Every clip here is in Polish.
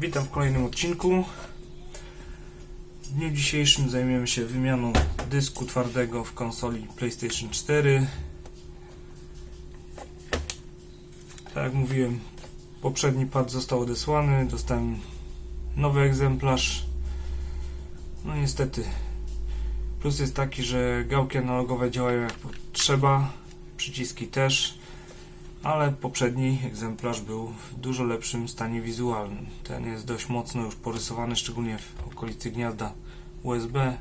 Witam w kolejnym odcinku. W dniu dzisiejszym zajmiemy się wymianą dysku twardego w konsoli PlayStation 4. Tak jak mówiłem, poprzedni pad został odesłany, dostałem nowy egzemplarz. No niestety, plus jest taki, że gałki analogowe działają jak trzeba, przyciski też ale poprzedni egzemplarz był w dużo lepszym stanie wizualnym. Ten jest dość mocno już porysowany, szczególnie w okolicy gniazda USB.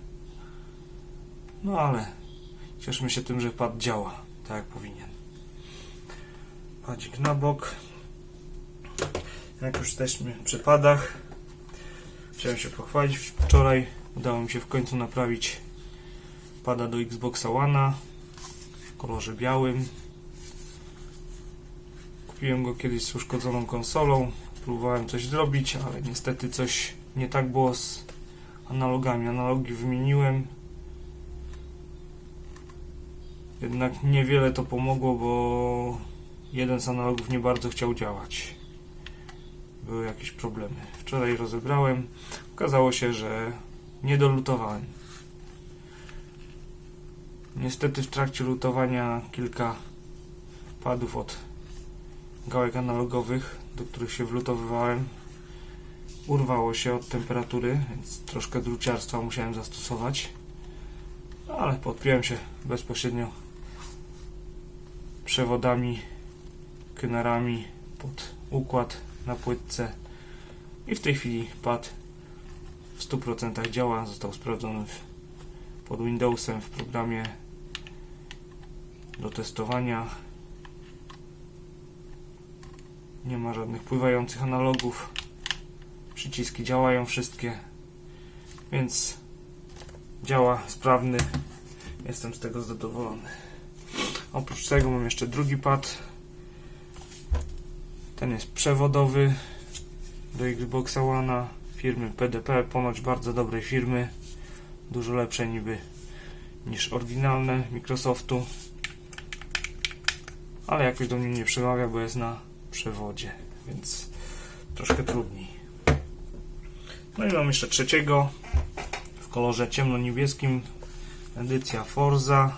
No ale cieszmy się tym, że pad działa tak jak powinien. Padzik na bok. Jak już jesteśmy przy padach, chciałem się pochwalić. Wczoraj udało mi się w końcu naprawić pada do Xboxa One'a w kolorze białym. Kupiłem go kiedyś z uszkodzoną konsolą. Próbowałem coś zrobić, ale niestety coś nie tak było z analogami. Analogi wymieniłem. Jednak niewiele to pomogło, bo jeden z analogów nie bardzo chciał działać. Były jakieś problemy. Wczoraj rozebrałem. Okazało się, że nie dolutowałem. Niestety w trakcie lutowania kilka padów od gałek analogowych, do których się wlutowywałem, urwało się od temperatury, więc troszkę druciarstwa musiałem zastosować. Ale podpiąłem się bezpośrednio przewodami, kynarami pod układ na płytce i w tej chwili pad w 100% działa. Został sprawdzony pod Windowsem w programie do testowania nie ma żadnych pływających analogów. Przyciski działają wszystkie. Więc działa sprawny. Jestem z tego zadowolony. Oprócz tego mam jeszcze drugi pad. Ten jest przewodowy do Xboxa One firmy PDP, ponoć bardzo dobrej firmy. Dużo lepsze niby niż oryginalne Microsoftu. Ale jakoś do mnie nie przemawia, bo jest na przewodzie, więc troszkę trudniej. No i mam jeszcze trzeciego w kolorze ciemno-niebieskim, edycja Forza,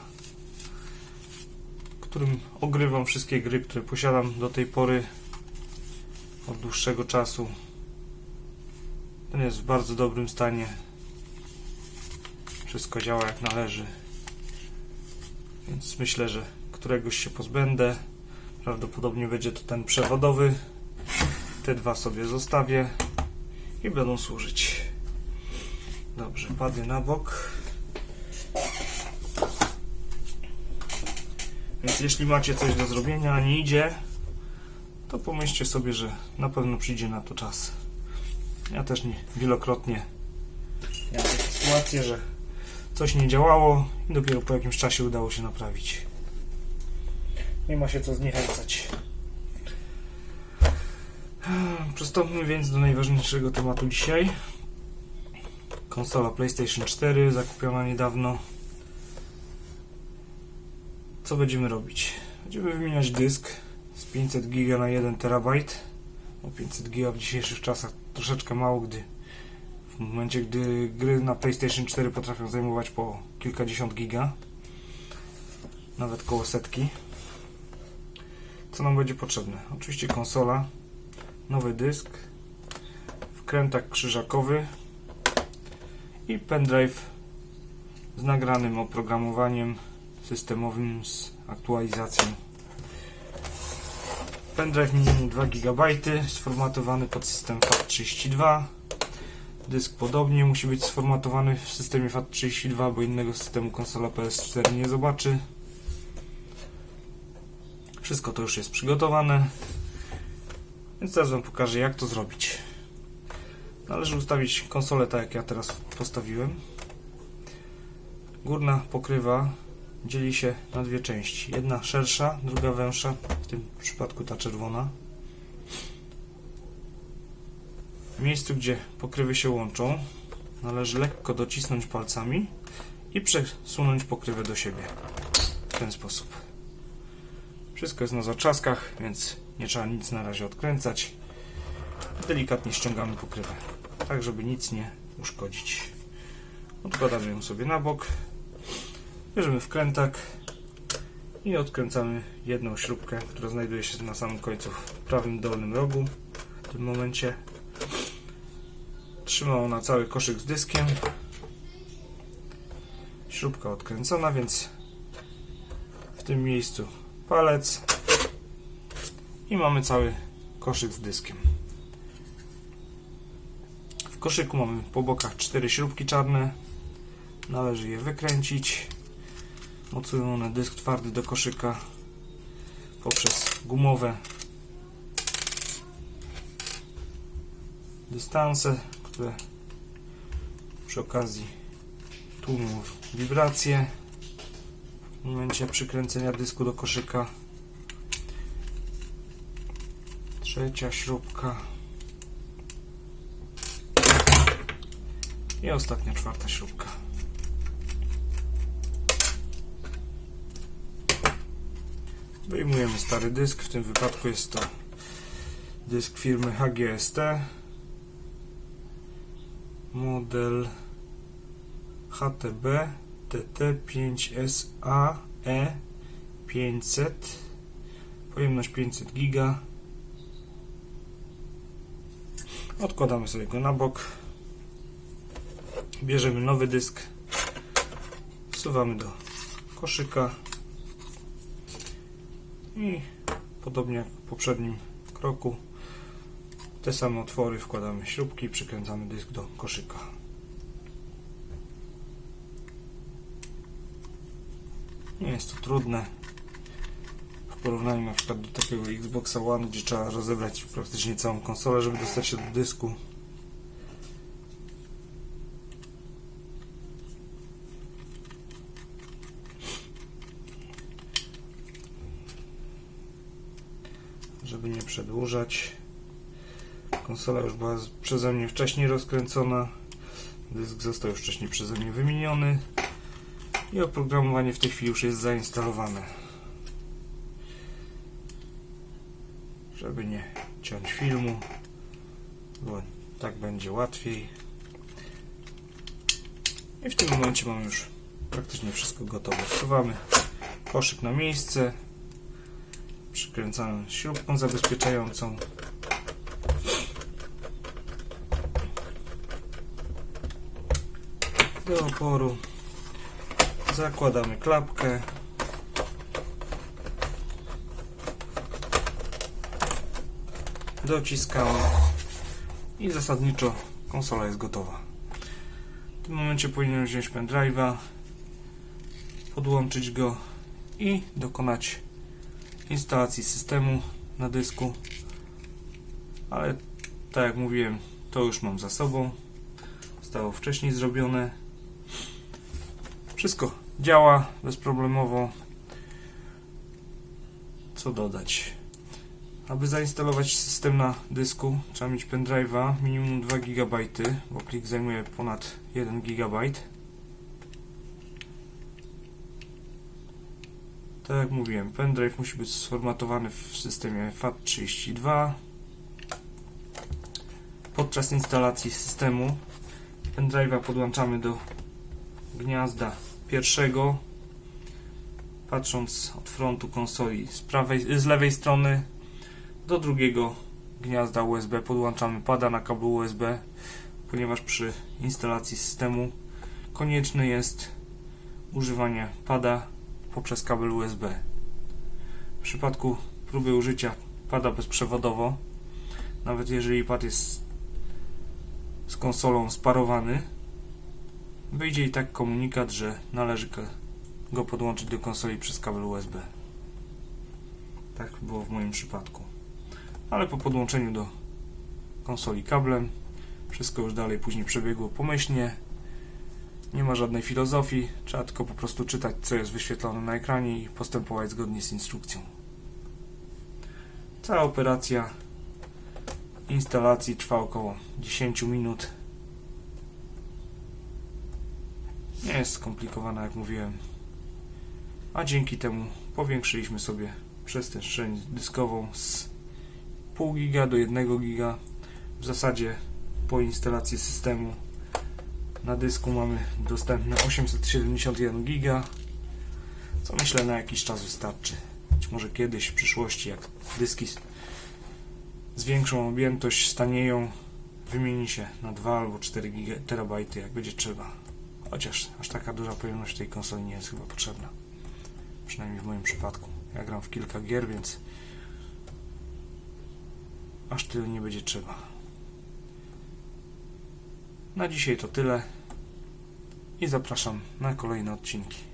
którym ogrywam wszystkie gry, które posiadam do tej pory od dłuższego czasu. Ten jest w bardzo dobrym stanie. Wszystko działa jak należy. Więc myślę, że któregoś się pozbędę. Prawdopodobnie będzie to ten przewodowy. Te dwa sobie zostawię i będą służyć. Dobrze, pady na bok. Więc jeśli macie coś do zrobienia, a nie idzie, to pomyślcie sobie, że na pewno przyjdzie na to czas. Ja też nie, wielokrotnie miałem takie sytuacje, że coś nie działało i dopiero po jakimś czasie udało się naprawić. Nie ma się co zniechęcać. Przystąpmy więc do najważniejszego tematu dzisiaj. Konsola PlayStation 4 zakupiona niedawno. Co będziemy robić? Będziemy wymieniać dysk z 500 GB na 1 TB. O 500 GB w dzisiejszych czasach troszeczkę mało, gdy w momencie, gdy gry na PlayStation 4 potrafią zajmować po kilkadziesiąt giga, nawet koło setki co nam będzie potrzebne. Oczywiście konsola, nowy dysk, wkrętak krzyżakowy i pendrive z nagranym oprogramowaniem systemowym z aktualizacją. Pendrive minimum 2 GB, sformatowany pod system FAT32. Dysk podobnie musi być sformatowany w systemie FAT32, bo innego systemu konsola PS4 nie zobaczy. Wszystko to już jest przygotowane. Więc teraz Wam pokażę jak to zrobić. Należy ustawić konsolę tak jak ja teraz postawiłem. Górna pokrywa dzieli się na dwie części. Jedna szersza, druga węższa, w tym przypadku ta czerwona. W miejscu, gdzie pokrywy się łączą, należy lekko docisnąć palcami i przesunąć pokrywę do siebie. W ten sposób. Wszystko jest na zatrzaskach, więc nie trzeba nic na razie odkręcać. delikatnie ściągamy pokrywę, tak żeby nic nie uszkodzić. Odkładamy ją sobie na bok, bierzemy wkrętak i odkręcamy jedną śrubkę, która znajduje się na samym końcu w prawym dolnym rogu. W tym momencie trzyma ona cały koszyk z dyskiem. Śrubka odkręcona, więc w tym miejscu palec i mamy cały koszyk z dyskiem. W koszyku mamy po bokach cztery śrubki czarne. Należy je wykręcić. Mocują one dysk twardy do koszyka poprzez gumowe dystanse, które przy okazji tłumią wibracje w momencie przykręcenia dysku do koszyka. Trzecia śrubka. I ostatnia czwarta śrubka. Wyjmujemy stary dysk, w tym wypadku jest to dysk firmy HGST. Model HTB TT5SAE 500. Pojemność 500 giga. Odkładamy sobie go na bok. Bierzemy nowy dysk. Wsuwamy do koszyka. I podobnie jak w poprzednim kroku, te same otwory wkładamy śrubki i przykręcamy dysk do koszyka. Nie jest to trudne w porównaniu na przykład do takiego Xboxa One, gdzie trzeba rozebrać praktycznie całą konsolę, żeby dostać się do dysku. żeby nie przedłużać. Konsola już była przeze mnie wcześniej rozkręcona. Dysk został już wcześniej przeze mnie wymieniony. I oprogramowanie w tej chwili już jest zainstalowane. Żeby nie ciąć filmu, bo tak będzie łatwiej. I w tym momencie mamy już praktycznie wszystko gotowe. Wsuwamy koszyk na miejsce przykręcamy śrubką zabezpieczającą. Do oporu zakładamy klapkę. Dociskamy i zasadniczo konsola jest gotowa. W tym momencie powinienem wziąć pendrive'a, podłączyć go i dokonać instalacji systemu na dysku ale tak jak mówiłem to już mam za sobą zostało wcześniej zrobione wszystko działa bezproblemowo. Co dodać? Aby zainstalować system na dysku trzeba mieć pendrive'a minimum 2 GB bo plik zajmuje ponad 1 GB Tak jak mówiłem, pendrive musi być sformatowany w systemie FAT32. Podczas instalacji systemu pendrive'a podłączamy do gniazda pierwszego. Patrząc od frontu konsoli z, prawej, z lewej strony do drugiego gniazda USB podłączamy pada na kablu USB, ponieważ przy instalacji systemu konieczne jest używanie pada poprzez kabel USB. W przypadku próby użycia pada bezprzewodowo, nawet jeżeli pad jest z konsolą sparowany, wyjdzie i tak komunikat, że należy go podłączyć do konsoli przez kabel USB. Tak było w moim przypadku. Ale po podłączeniu do konsoli kablem, wszystko już dalej później przebiegło pomyślnie, nie ma żadnej filozofii, trzeba tylko po prostu czytać, co jest wyświetlone na ekranie i postępować zgodnie z instrukcją. Cała operacja instalacji trwa około 10 minut. Nie jest skomplikowana, jak mówiłem. A dzięki temu powiększyliśmy sobie przestrzeń dyskową z 0,5 giga do 1 giga. w zasadzie po instalacji systemu na dysku mamy dostępne 871 giga, co myślę na jakiś czas wystarczy. Być może kiedyś w przyszłości, jak dyski zwiększą objętość, stanieją, wymieni się na 2 albo 4 giga, terabajty, jak będzie trzeba. Chociaż aż taka duża pojemność tej konsoli nie jest chyba potrzebna. Przynajmniej w moim przypadku. Ja gram w kilka gier, więc aż tyle nie będzie trzeba. Na dzisiaj to tyle i zapraszam na kolejne odcinki.